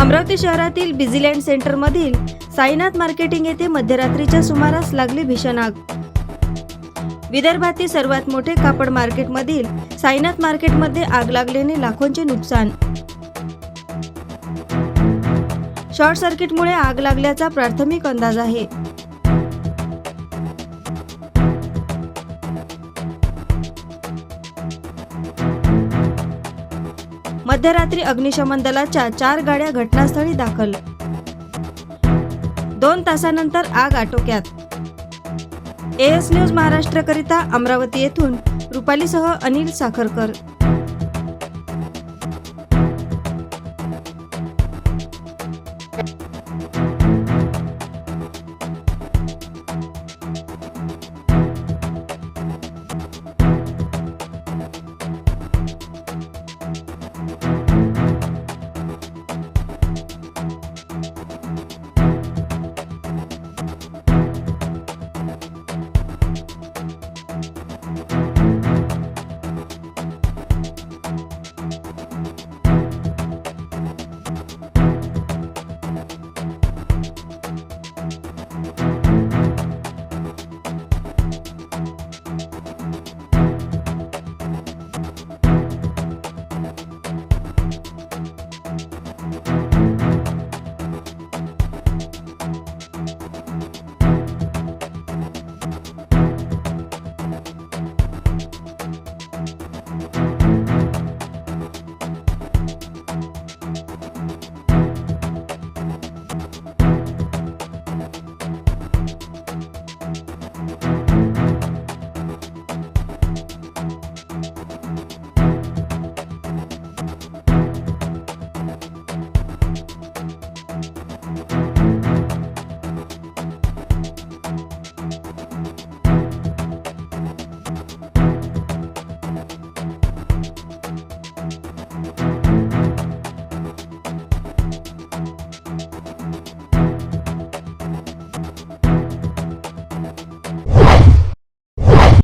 अमरावती शहरातील Busyland सेंटरमधील Sainath marketing येथे मध्यरात्रीच्या सुमारास लागली भीषण आग. विदर्भातील सर्वात मोठे कापड मार्केटमधील साईनाथ मार्केटमध्ये आग लागल्याने लाखोंचे नुकसान. शॉर्ट सर्किटमुळे आग लागल्याचा प्राथमिक अंदाज आहे. मध्यरात्री अग्निशमन दलाच्या चार गाड्या घटनास्थळी दाखल. दोन तासानंतर आग आटोक्यात. एएस न्यूज महाराष्ट्रकरिता अमरावती येथून रुपालीसह अनिल साखरकर.